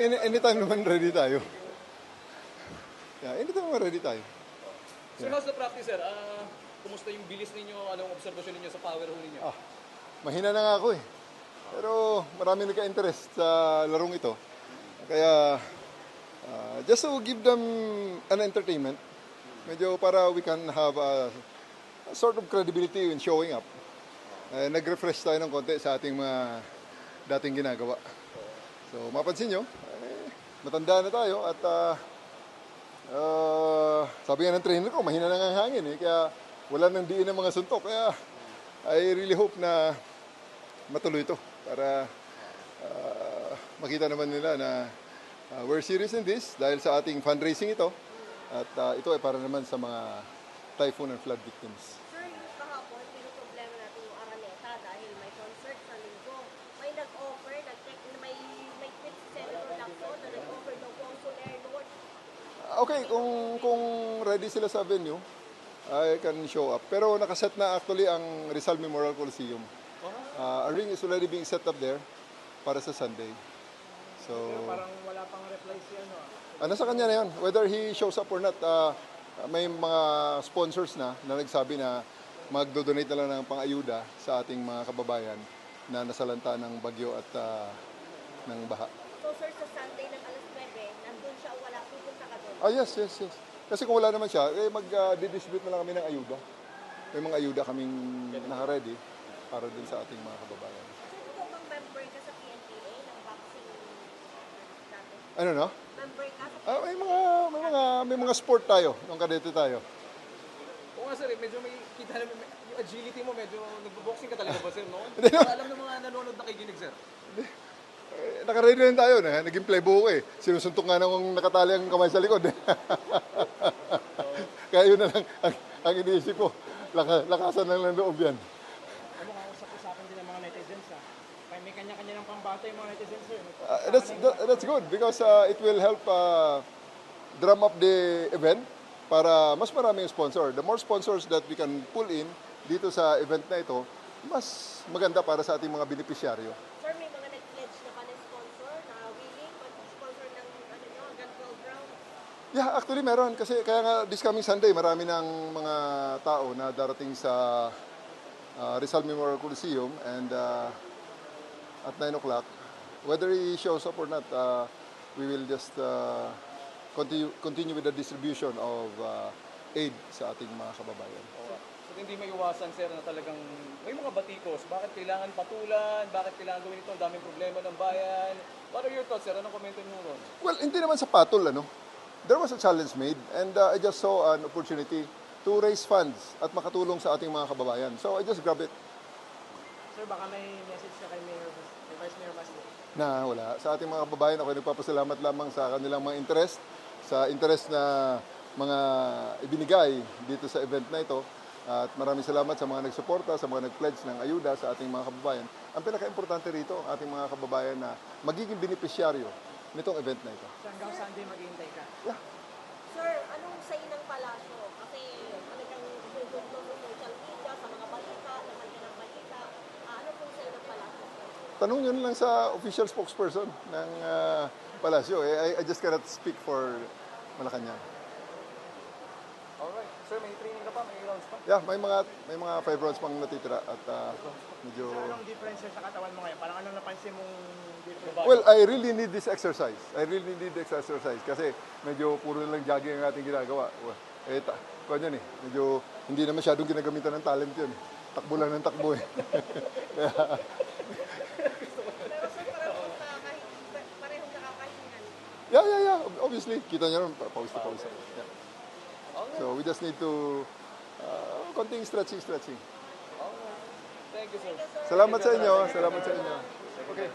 any, anytime naman ready tayo. Yeah, anytime naman ready tayo. So how's the practice, sir? Ah, kumusta yung bilis ninyo? Anong observation ninyo sa power hole ninyo? Ah, mahina na nga ako eh. Pero marami nagka-interest sa larong ito. Kaya, ah, just to give them an entertainment, medyo para we can have a, a sort of credibility in showing up. Eh, nag-refresh tayo ng konti sa ating mga dating ginagawa. So, mapansin nyo, matanda na tayo at ah, ah, sabi nga ng trainer ko, mahina na nga ang hangin eh. Kaya wala nang diin ng mga suntok. Kaya I really hope na matuloy ito para ah, makita naman nila na ah, we're serious in this dahil sa ating fundraising ito at ah, ito ay para naman sa mga typhoon and flood victims. Sir, yung kahapon, problema natin yung Araneta dahil may concert sa linggo. May nag-offer, nag-check, may, may tweet si Senator Lacson na nag-offer daw po ang Soler North. Ah, Okay, kung kung ready sila sa venue, I can show up. Pero nakaset na actually ang Rizal Memorial Coliseum. Ah, a ring is already being set up there para sa Sunday. So, Parang wala pang reply si ano. ah. Nasa kanya na yun. Whether he shows up or not, ah, may mga sponsors na na nagsabi na magdo-donate na lang ng pang-ayuda sa ating mga kababayan na nasalanta ng bagyo at ah, ng baha. So sir, sa Sunday ng alas 9, nandun siya o wala, doon. Ah, yes, yes, yes. Kasi kung wala naman siya, eh, mag-distribute na lang kami ng ayuda. May mga ayuda kaming naka-ready para din sa ating mga kababayan. Member ka sa PNPA ng boxing dati? Ano no? Member ka sa Ah, may mga may mga may mga sport tayo, nung kadete tayo. Oo nga, sir, eh, medyo may kita na may, yung agility mo, medyo nagbo-boxing ka talaga ba, sir, no? Para alam ng mga nanonood na kikinig, sir. Eh, naka-ready rin tayo na, naging playboy ko eh. Sinusuntok nga nung nakatali ang kamay sa likod. eh. Kaya yun na lang ang, ang iniisip ko. Laka, lakasan lang ng loob yan. Ano nga usap-usapan din ng mga netizens ah. Kaya may kanya-kanya ng pambata yung mga netizens sir. Uh, that's that, that's good because uh, it will help uh, drum up the event para mas maraming sponsor. The more sponsors that we can pull in dito sa event na ito, mas maganda para sa ating mga beneficiaryo. Sir, may mga nag-pledge na ba ng sponsor na willing mag-sponsor ng ano nyo, hanggang 12 rounds? Yeah, actually meron kasi kaya nga this coming Sunday marami ng mga tao na darating sa uh, Rizal Memorial Coliseum and uh, at 9 o'clock whether he shows up or not uh, we will just uh, continue continue with the distribution of uh, aid sa ating mga kababayan. So hindi maiwasan, sir, na talagang may mga batikos. Bakit kailangan patulan? Bakit kailangan gawin ito? Ang daming problema ng bayan. What are your thoughts, sir? Anong komento niyo ron? Well, hindi naman sa patol ano. There was a challenge made and uh, I just saw an opportunity to raise funds at makatulong sa ating mga kababayan. So I just grab it. Sir, baka may message ka kay Mayor, kay Vice Mayor Baste. na wala. Sa ating mga kababayan, ako nagpapasalamat lamang sa kanilang mga interest, sa interest na mga ibinigay dito sa event na ito. At maraming salamat sa mga nagsuporta, sa mga nag-pledge ng ayuda sa ating mga kababayan. Ang pinaka-importante rito, ang ating mga kababayan na magiging beneficiaryo nitong event na ito. So hanggang Sunday maghihintay ka. Yeah. Sir, anong say ng palasyo? Kasi talagang gugod mo sa social media, sa mga balita, laman ka ng balita. Ah, ano pong say ng palasyo? Tanong yun lang sa official spokesperson ng ah, palasyo. Eh, I, I just cannot speak for Malacanang. Alright. Sir, may training rounds pa? Yeah, may mga may mga five rounds pang natitira at ah, medyo So anong difference sa katawan mo ngayon? Parang anong napansin mong difference? Well, I really need this exercise. I really need this exercise kasi medyo puro lang jogging ang ating ginagawa. Well, Eh, ta kung yan eh, medyo hindi na masyadong ginagamitan ng talent yun. eh. Takbo lang ng takbo eh. Parehong nakakahingan. yeah, yeah, yeah. Obviously, kita niyo rin, pawis na pawis. Yeah. So, we just need to uh, konting stretching, stretching. Thank you, sir. Salamat sa inyo. Salamat sa inyo. Okay.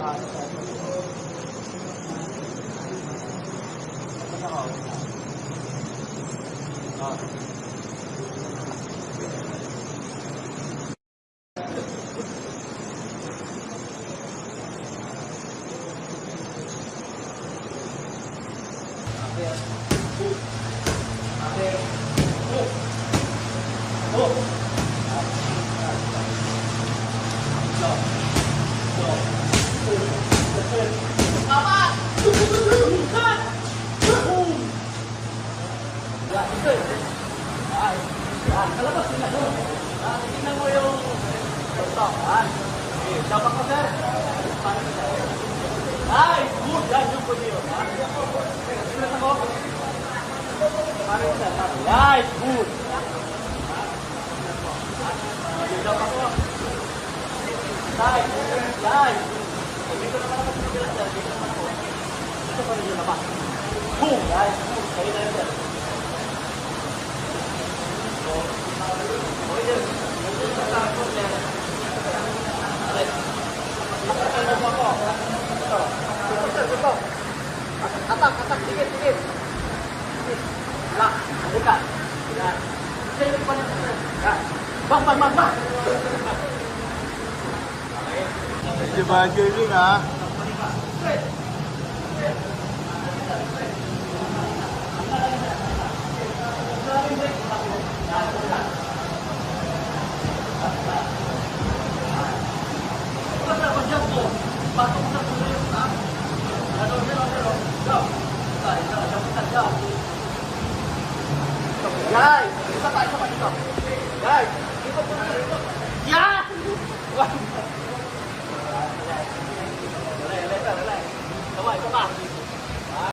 啊，大家好，啊 dapat ko, sir. Ay, good. Yan yun. Ha? Sulat ako. Yun, sir? Yan, good. Dapat ko. Tay, tay. Dito naman ako sa sir. Dito naman ako. Dito pa rin yung naman. Boom! Boom. Kayo na yun, sir. Okay, sir. Nandun sa takot, sir. Okay. Ano mo ako? Ito. Ito, sir. Ito. Atak, atak. Tigil, tigil. Tigil. Lock. Balikan. Yan. Sir, ito pa rin, sir. Yan. Bang, bang, bang, bang. Medyo bagay ha.